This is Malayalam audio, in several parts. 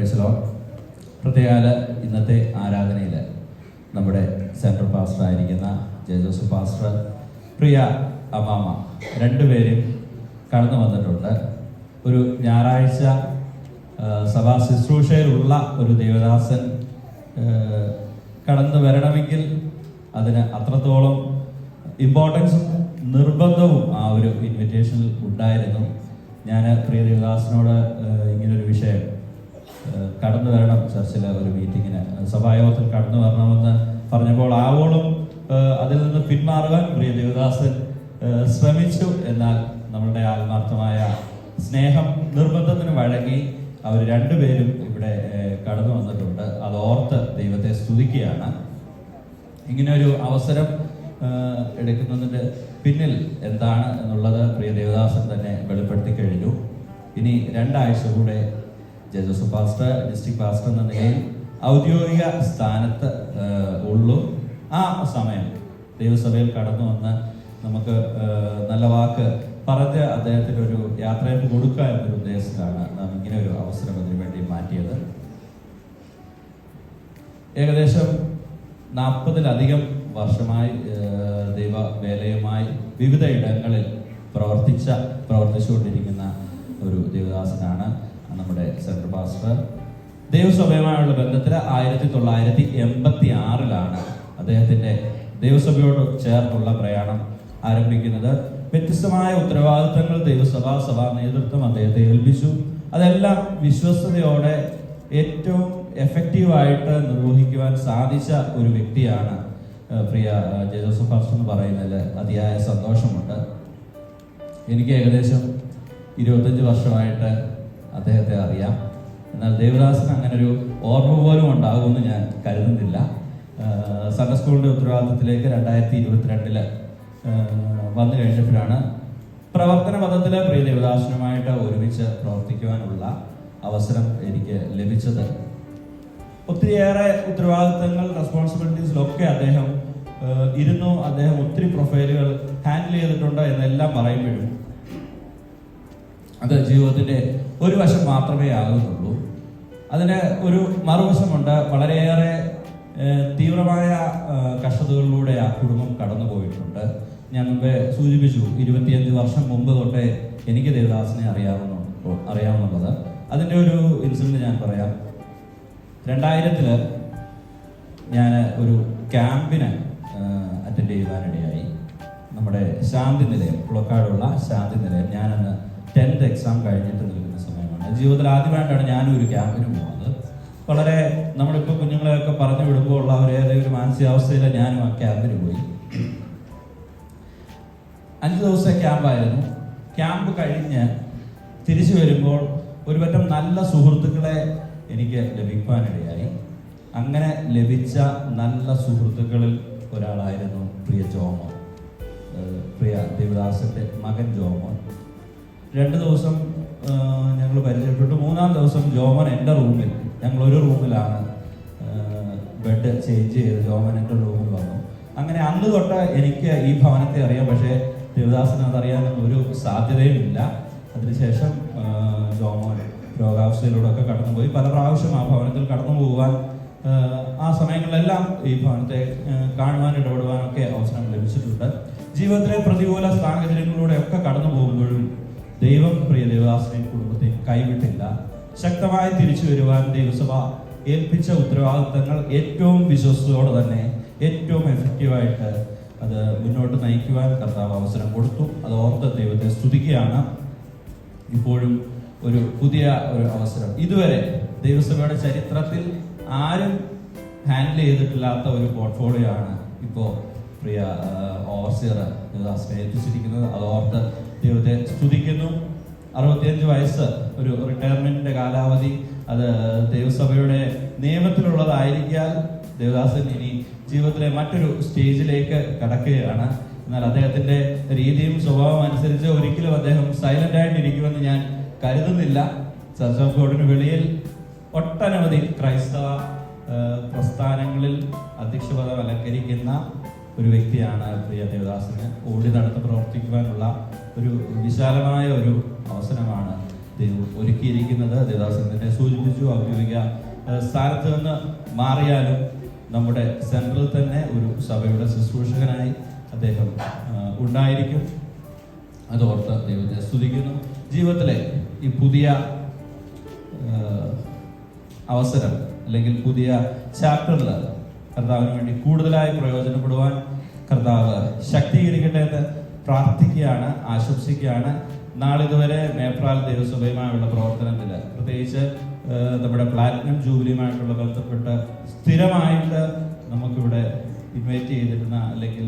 പ്രൈസലോ പ്രത്യേകാല ഇന്നത്തെ ആരാധനയിൽ നമ്മുടെ സെൻട്രൽ പാസ്റ്റർ ആയിരിക്കുന്ന ജെ ജോസഫ് പാസ്റ്റർ പ്രിയ അമ്മാമ രണ്ടുപേരും കടന്നു വന്നിട്ടുണ്ട്. ഒരു ഞായറാഴ്ച സഭാ ശുശ്രൂഷയിലുള്ള ഒരു ദേവദാസൻ കടന്നു വരണമെങ്കിൽ അതിന് അത്രത്തോളം ഇമ്പോർട്ടൻസും നിർബന്ധവും ആ ഒരു ഇൻവിറ്റേഷനിൽ ഉണ്ടായിരുന്നു. ഞാൻ പ്രിയ ദേവദാസിനോട് ഇങ്ങനൊരു വിഷയം കടന്നു വരണം ചർച്ചിലെ ഒരു മീറ്റിങ്ങിന് സഭായോഗത്തിൽ കടന്നു വരണമെന്ന് പറഞ്ഞപ്പോൾ ആവോളം അതിൽ നിന്ന് പിന്മാറുവാൻ പ്രിയ ദേവദാസൻ ശ്രമിച്ചു. എന്നാൽ നമ്മളുടെ ആത്മാർത്ഥമായ സ്നേഹം നിർബന്ധത്തിന് വഴങ്ങി അവർ രണ്ടുപേരും ഇവിടെ കടന്നു വന്നിട്ടുണ്ട്. അത് ഓർത്ത് ദൈവത്തെ സ്തുതിക്കുകയാണ്. ഇങ്ങനെ ഒരു അവസരം എടുക്കുന്നതിന്റെ പിന്നിൽ എന്താണ് എന്നുള്ളത് പ്രിയ ദേവദാസൻ തന്നെ വെളിപ്പെടുത്തി കഴിഞ്ഞു. ഇനി രണ്ടാഴ്ച കൂടെ ജോസഫ് പാസ്റ്റർ ഡിസ്ട്രിക്ട് പാസ്റ്റർ എന്ന നിലയിൽ ഔദ്യോഗിക സ്ഥാനത്ത് ഉള്ളൂ. ആ സമയം ദൈവസഭയിൽ കടന്നു വന്ന് നമുക്ക് നല്ല വാക്ക് പറഞ്ഞ് അദ്ദേഹത്തിന് ഒരു യാത്രയപ്പ് കൊടുക്കുക എന്നൊരു ഉദ്ദേശത്തിലാണ് നാം ഇങ്ങനെ ഒരു അവസരം അതിനു വേണ്ടി മാറ്റിയത്. ഏകദേശം നാൽപ്പതിലധികം വർഷമായി ദൈവ വേലയുമായി വിവിധ ഇടങ്ങളിൽ പ്രവർത്തിച്ച പ്രവർത്തിച്ചുകൊണ്ടിരിക്കുന്ന ഒരു ദേവദാസനാണ്. നമ്മുടെ സെൻട്രൽ പാസ്റ്റർ. ദൈവസഭയുമായുള്ള ബന്ധത്തിൽ ആയിരത്തി തൊള്ളായിരത്തി എൺപത്തി ആറിലാണ് അദ്ദേഹത്തിന്റെ ദൈവസഭയോട് ചേർന്നുള്ള പ്രയാണം ആരംഭിക്കുന്നത്. വ്യത്യസ്തമായ ഉത്തരവാദിത്തങ്ങൾ ദൈവസഭാ സഭാ നേതൃത്വം അദ്ദേഹത്തെ ഏൽപ്പിച്ചു. അതെല്ലാം വിശ്വസ്തയോടെ ഏറ്റവും എഫക്റ്റീവായിട്ട് നിർവഹിക്കുവാൻ സാധിച്ച ഒരു വ്യക്തിയാണ് പ്രിയ ജോസഫ് പാസ്റ്റർ എന്ന് പറയുന്നതിൽ അതിയായ സന്തോഷമുണ്ട്. എനിക്ക് ഏകദേശം ഇരുപത്തഞ്ച് വർഷമായിട്ട് അദ്ദേഹത്തെ അറിയാം. എന്നാൽ ദേവദാസിന് അങ്ങനെ ഒരു ഓർമ്മ പോലും ഉണ്ടാകുമെന്ന് ഞാൻ കരുതുന്നില്ല. ഏഹ്, സ്കൂളിന്റെ ഉത്തരവാദിത്തത്തിലേക്ക് രണ്ടായിരത്തി ഇരുപത്തിരണ്ടിൽ വന്നു കഴിഞ്ഞപ്പോഴാണ് പ്രവർത്തന പദത്തിൽ പ്രിയ ദേവദാസനുമായിട്ട് ഒരുമിച്ച് പ്രവർത്തിക്കുവാനുള്ള അവസരം എനിക്ക് ലഭിച്ചത്. ഒത്തിരിയേറെ ഉത്തരവാദിത്തങ്ങൾ റെസ്പോൺസിബിലിറ്റീസിലൊക്കെ അദ്ദേഹം ഇരുന്നു. അദ്ദേഹം ഒത്തിരി പ്രൊഫൈലുകൾ ഹാൻഡിൽ ചെയ്തിട്ടുണ്ട് എന്നെല്ലാം പറയുമ്പോഴും അത് ജീവിതത്തിന്റെ ഒരു വശം മാത്രമേ ആകുന്നുള്ളൂ. അതിന് ഒരു മറുവശമുണ്ട്. വളരെയേറെ തീവ്രമായ കഷ്ടതകളിലൂടെ ആ കുടുംബം കടന്നു പോയിട്ടുണ്ട് ഞാൻ മുമ്പേ സൂചിപ്പിച്ചു ഇരുപത്തിയഞ്ച് വർഷം മുമ്പ് തൊട്ടേ എനിക്ക് ദേവദാസിനെ അറിയാവുന്നു അറിയാവുന്നുള്ളത്. അതിന്റെ ഒരു ഇൻസിഡന്റ് ഞാൻ പറയാം. രണ്ടായിരത്തിൽ ഞാൻ ഒരു ക്യാമ്പിന് അറ്റൻഡ് ചെയ്യുവാനിടയായി. നമ്മുടെ ശാന്തി നിലയം പുളക്കാടുള്ള ശാന്തി നിലയം. ഞാനന്ന് ടെൻത്ത് എക്സാം കഴിഞ്ഞിട്ട് നിൽക്കുന്ന സമയമാണ്. ജീവിതത്തിൽ ആദ്യമായിട്ടാണ് ഞാനും ഒരു ക്യാമ്പിന് പോകുന്നത്. വളരെ നമ്മളിപ്പോൾ കുഞ്ഞുങ്ങളെയൊക്കെ പറഞ്ഞു വിടുമ്പോൾ ഉള്ള ഒരു ഏതെങ്കിലും ഒരു മാനസികാവസ്ഥയിൽ ഞാനും ആ ക്യാമ്പിന് പോയി. അഞ്ച് ദിവസത്തെ ക്യാമ്പായിരുന്നു. ക്യാമ്പ് കഴിഞ്ഞ് തിരിച്ചു വരുമ്പോൾ ഒരുപറ്റം നല്ല സുഹൃത്തുക്കളെ എനിക്ക് ലഭിക്കാനിടയായി അങ്ങനെ ലഭിച്ച നല്ല സുഹൃത്തുക്കളിൽ ഒരാളായിരുന്നു പ്രിയ ജോമോൻ. പ്രിയ ദേവദാസന്റെ മകൻ ജോമോൻ. രണ്ട് ദിവസം ഞങ്ങൾ പരിചയപ്പെട്ടു. മൂന്നാം ദിവസം ജോമൻ എന്റെ റൂമിൽ ഞങ്ങൾ ഒരു റൂമിലാണ് ബെഡ് ചേഞ്ച് ചെയ്ത് ജോമൻ എന്റെ റൂമിൽ വന്നു. അങ്ങനെ അന്ന് തൊട്ട് എനിക്ക് ഈ ഭവനത്തെ അറിയാം പക്ഷേ ദേവദാസന് അതറിയാനൊന്നും ഒരു സാധ്യതയുമില്ല അതിനുശേഷം ജോമൻ ജോമോൻ രോഗാവസ്ഥയിലൂടെ ഒക്കെ കടന്നുപോയി. പല പ്രാവശ്യം ആ ഭവനത്തിൽ കടന്നു പോകുവാൻ ആ, സമയങ്ങളിലെല്ലാം ഈ ഭവനത്തെ കാണുവാൻ ഇടപെടുവാനൊക്കെ അവസരം ലഭിച്ചിട്ടുണ്ട്. ജീവിതത്തിലെ പ്രതികൂല സാഹചര്യങ്ങളിലൂടെ ഒക്കെ കടന്നു പോകുമ്പോഴും ദൈവം പ്രിയ ദേവദാസനെയും കുടുംബത്തെയും കൈവിട്ടില്ല. ശക്തമായി തിരിച്ചു വരുവാൻ ദൈവസഭ ഏൽപ്പിച്ച ഉത്തരവാദിത്തങ്ങൾ ഏറ്റവും വിശ്വസ്തയോടെ തന്നെ ഏറ്റവും എഫക്റ്റീവായിട്ട് അത് മുന്നോട്ട് നയിക്കുവാൻ കർത്താവ് അവസരം കൊടുത്തു. അത് ഓർത്ത് ദൈവത്തെ സ്തുതിക്കുകയാണ്. ഇപ്പോഴും ഒരു പുതിയ ഒരു അവസരം. ഇതുവരെ ദൈവസഭയുടെ ചരിത്രത്തിൽ ആരും ഹാൻഡിൽ ചെയ്തിട്ടില്ലാത്ത ഒരു പോർട്ട്ഫോളിയോ ആണ് ഇപ്പോൾ പ്രിയ ഓവർസിയർ ദേവദാസിനെ ഏൽപ്പിച്ചിരിക്കുന്നത് അത് ഓർത്ത് ദൈവത്തെ സ്തുതിക്കുന്നു. അറുപത്തിയഞ്ച് വയസ്സ് ഒരു റിട്ടയർമെന്റിന്റെ കാലാവധി. അത് ദൈവസഭയുടെ നിയമത്തിലുള്ളതായിരിക്കാൽ ദേവദാസൻ ഇനി ജീവിതത്തിലെ മറ്റൊരു സ്റ്റേജിലേക്ക് കടക്കുകയാണ്. എന്നാൽ അദ്ദേഹത്തിന്റെ രീതിയും സ്വഭാവം അനുസരിച്ച് ഒരിക്കലും അദ്ദേഹം സൈലന്റ് ആയിട്ടിരിക്കുമെന്ന് ഞാൻ കരുതുന്നില്ല. ചർച്ച് ഓഫ് ഗോഡിന് വെളിയിൽ ഒട്ടനവധി ക്രൈസ്തവ പ്രസ്ഥാനങ്ങളിൽ അധ്യക്ഷപദം അലങ്കരിക്കുന്ന ഒരു വ്യക്തിയാണ് പ്രിയ ദേവദാസിന് ഓടി നടന്ന് പ്രവർത്തിക്കുവാനുള്ള ഒരു വിശാലമായ ഒരു അവസരമാണ് ഒരുക്കിയിരിക്കുന്നത്. ദേവദാസൻ തന്നെ സൂചിപ്പിച്ചു ഔദ്യോഗിക സ്ഥാനത്ത് നിന്ന് മാറിയാലും നമ്മുടെ സെൻട്രൽ തന്നെ ഒരു സഭയുടെ ശുശ്രൂഷകനായി അദ്ദേഹം ഉണ്ടായിരിക്കും. അതോർത്ത് ദൈവത്തെ സ്തുതിക്കുന്നു. ജീവിതത്തിലെ ഈ പുതിയ അവസരം അല്ലെങ്കിൽ പുതിയ ചാപ്റ്ററിൽ കർത്താവിന് വേണ്ടി കൂടുതലായി പ്രയോജനപ്പെടുവാൻ കർത്താവ് ശക്തീകരിക്കട്ടെ എന്ന് പ്രാർത്ഥിക്കുകയാണ് ആശംസിക്കുകയാണ്. നാളിതുവരെ മേപ്രാൽ ദേവസഭയുമായുള്ള പ്രവർത്തനത്തിൽ പ്രത്യേകിച്ച് നമ്മുടെ പ്ലാറ്റിനം ജൂബിലിയുമായിട്ടുള്ള ബന്ധപ്പെട്ട് സ്ഥിരമായിട്ട് നമുക്കിവിടെ ഇൻവൈറ്റ് ചെയ്തിരുന്ന അല്ലെങ്കിൽ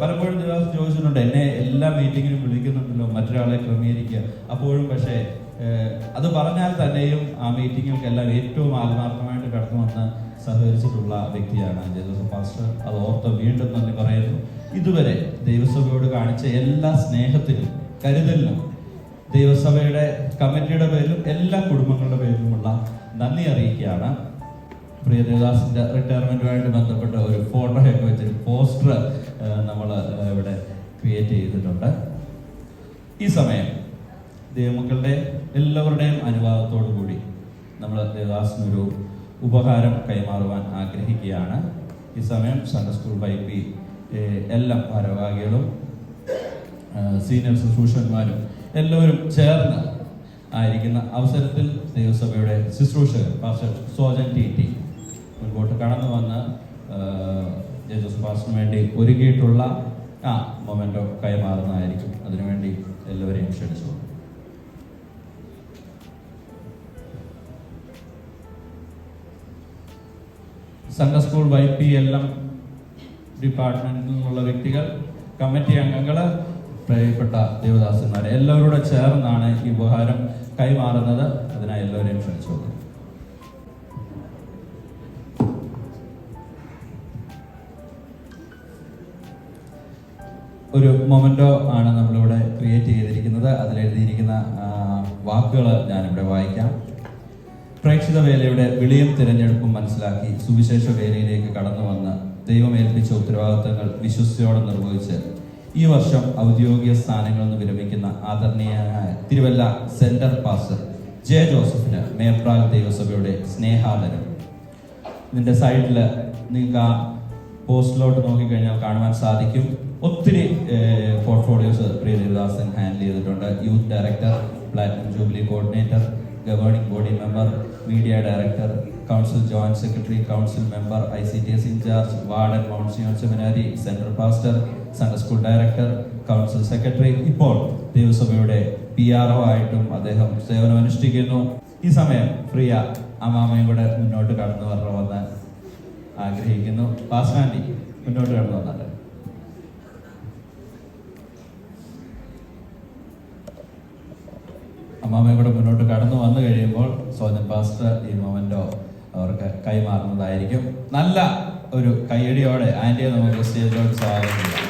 പലപ്പോഴും ദിവസം ചോദിച്ചിട്ടുണ്ട് എന്നെ എല്ലാ മീറ്റിങ്ങിനും വിളിക്കുന്നുണ്ടല്ലോ മറ്റൊരാളെ ക്രമീകരിക്കുക. അപ്പോഴും പക്ഷേ അത് പറഞ്ഞാൽ തന്നെയും ആ മീറ്റിങ്ങുകൾക്കെല്ലാം ഏറ്റവും ആത്മാർത്ഥമായിട്ട് കടന്നു വന്ന് സഹകരിച്ചിട്ടുള്ള വ്യക്തിയാണ് ജോസഫ് പാസ്റ്റർ. അത് ഓർത്ത് വീണ്ടും തന്നെ പറയുന്നു. ഇതുവരെ ദൈവസഭയോട് കാണിച്ച എല്ലാ സ്നേഹത്തിനും കരുതലിനും ദൈവസഭയുടെ കമ്മിറ്റിയുടെ പേരിലും എല്ലാ കുടുംബങ്ങളുടെ പേരിലുമുള്ള നന്ദി അറിയിക്കുകയാണ്. പ്രിയ ദേവദാസിന്റെ റിട്ടയർമെന്റുമായിട്ട് ബന്ധപ്പെട്ട ഒരു ഫോട്ടോയൊക്കെ വെച്ചൊരു പോസ്റ്റർ നമ്മൾ ഇവിടെ ക്രിയേറ്റ് ചെയ്തിട്ടുണ്ട്. ഈ സമയം ദൈവമക്കളുടെ എല്ലാവരുടെയും അനുവാദത്തോടു കൂടി നമ്മൾ ദേവദാസിനൊരു ഉപഹാരം കൈമാറുവാൻ ആഗ്രഹിക്കുകയാണ്. ഈ സമയം സൺഡേ സ്കൂൾ വൈപ്പി എല്ലാ ഭാരവാഹികളും സീനിയർ ശുശ്രൂഷന്മാരും എല്ലാവരും ചേർന്ന് ആയിരിക്കുന്ന അവസരത്തിൽ ദൈവസഭയുടെ ശുശ്രൂഷകർ പാസ്റ്റർ സോജൻ ടി ടി മുൻപോട്ട് കടന്നു വന്ന് ജേജസ് പാസ്റ്ററിന് വേണ്ടി ഒരുക്കിയിട്ടുള്ള ആ മൊമെന്റോ കൈമാറുന്നതായിരിക്കും. അതിനുവേണ്ടി എല്ലാവരെയും ക്ഷണിച്ചു. Sunday school Y P L M ഡിപ്പാർട്ട്മെന്റിൽ നിന്നുള്ള വ്യക്തികൾ കമ്മിറ്റി അംഗങ്ങൾ പ്രിയപ്പെട്ട ദേവദാസന്മാർ എല്ലാവരോടും ചേർന്നാണ് ഈ ഉപഹാരം കൈമാറുന്നത്. അതിനായി എല്ലാവരെയും ക്ഷണിച്ചു. ഒരു മൊമെന്റോ ആണ് നമ്മളിവിടെ ക്രിയേറ്റ് ചെയ്തിരിക്കുന്നത്. അതിലെഴുതിയിരിക്കുന്ന വാക്കുകൾ ഞാനിവിടെ വായിക്കാം. പ്രേക്ഷിത വേലയുടെ വിളിയും തിരഞ്ഞെടുപ്പും മനസ്സിലാക്കി സുവിശേഷ വേലയിലേക്ക് കടന്നു വന്ന് ദൈവമേൽപ്പിച്ച ഉത്തരവാദിത്തങ്ങൾ വിശ്വസ്തയോടെ നിർവഹിച്ച് ഈ വർഷം ഔദ്യോഗിക സ്ഥാനങ്ങളിൽ നിന്ന് വിരമിക്കുന്ന ആദരണീയനായ തിരുവല്ല സെന്റർ പാസ്റ്റർ ജെ ജോസഫിന് മേപ്രാൽ ദൈവസഭയുടെ സ്നേഹാദരം. ഇതിന്റെ സൈഡിൽ നിങ്ങൾക്ക് ആ പോസ്റ്റിലോട്ട് നോക്കിക്കഴിഞ്ഞാൽ കാണുവാൻ സാധിക്കും. ഒത്തിരി പോർട്ട്ഫോളിയോസ് പ്രിയ ദേവദാസൻ ഹാൻഡിൽ ചെയ്തിട്ടുണ്ട്. Youth director platinum jubilee coordinator governing body member media director council joint secretary council member I C T S in charge warden Mount Zion seminary central pastor central school director council secretary ഇപ്പോൾ ദേവസഭയുടെ പി ആർ ഒ ആയിട്ടും അദ്ദേഹം സേവനം അനുഷ്ഠിക്കുന്നു. ഈ സമയം പ്രിയ അമ്മാമയും കൂടെ മുന്നോട്ട് കടന്നു വരണമെന്ന് ആഗ്രഹിക്കുന്നു പാസ്മാൻഡി മുന്നോട്ട് കടന്നു വന്നത് അമ്മാമയും കൂടെ മുന്നോട്ട് കടന്നു വന്നു കഴിയുമ്പോൾ സോജൻ പാസ്റ്റർ ഈ മൊമെന്റോ അവർക്ക് കൈമാറുന്നതായിരിക്കും. നല്ല ഒരു കയ്യടിയോടെ ആന്റിയെ നമുക്ക് സ്റ്റേജിലോട്ട് സ്വാഗതം ചെയ്യാം.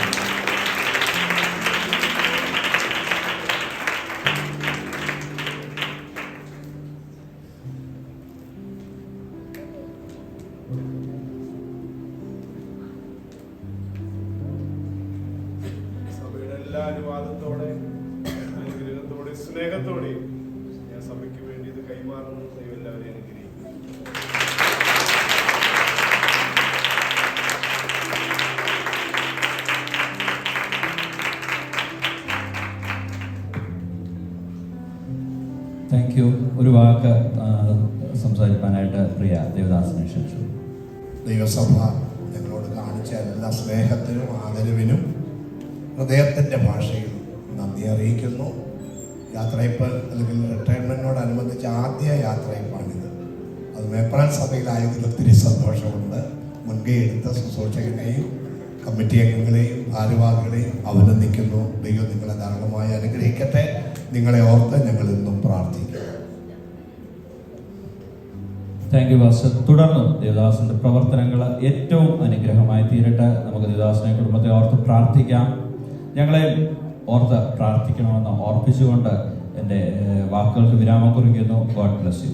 യു. ഒരു വാക്ക് സംസാരിക്കാനായിട്ട് പ്രിയ ദേവദാസിനെ ക്ഷണിച്ചു ദൈവസഭ ഞങ്ങളോട് കാണിച്ച എല്ലാ സ്നേഹത്തിനും ആദരവിനും ഹൃദയത്തിന്റെ ഭാഷയിൽ നന്ദി അറിയിക്കുന്നു. യാത്രയപ്പ് അല്ലെങ്കിൽ റിട്ടയർമെന്റിനോടനുബന്ധിച്ച് ആദ്യ യാത്രയപ്പാണിത്. അത് മേപ്പറൽ സഭയിലായതിൽ ഒത്തിരി സന്തോഷമുണ്ട്. മുൻകൈ എടുത്ത ശുശ്രൂഷകനെയും കമ്മിറ്റി അംഗങ്ങളെയും ഭാരവാഹികളെയും അഭിനന്ദിക്കുന്നു. ദൈവം നിങ്ങളെ ധാരാളമായി അനുഗ്രഹിക്കട്ടെ. നിങ്ങളെ ഓർത്ത് ഞങ്ങൾ ഇന്നും പ്രാർത്ഥിക്കുന്നു. താങ്ക് യു പാസ്റ്റർ തുടർന്നും ദേവദാസിന്റെ പ്രവർത്തനങ്ങൾ ഏറ്റവും അനുഗ്രഹമായി തീരട്ടെ. നമുക്ക് ദേവദാസിനെ കുടുംബത്തെ ഓർത്ത് പ്രാർത്ഥിക്കാം. ഞങ്ങളെ ഓർത്ത് പ്രാർത്ഥിക്കണമെന്ന് ഓർപ്പിച്ചുകൊണ്ട് എന്റെ വാക്കുകൾക്ക് വിരാമം കുറിക്കുന്നു. God bless you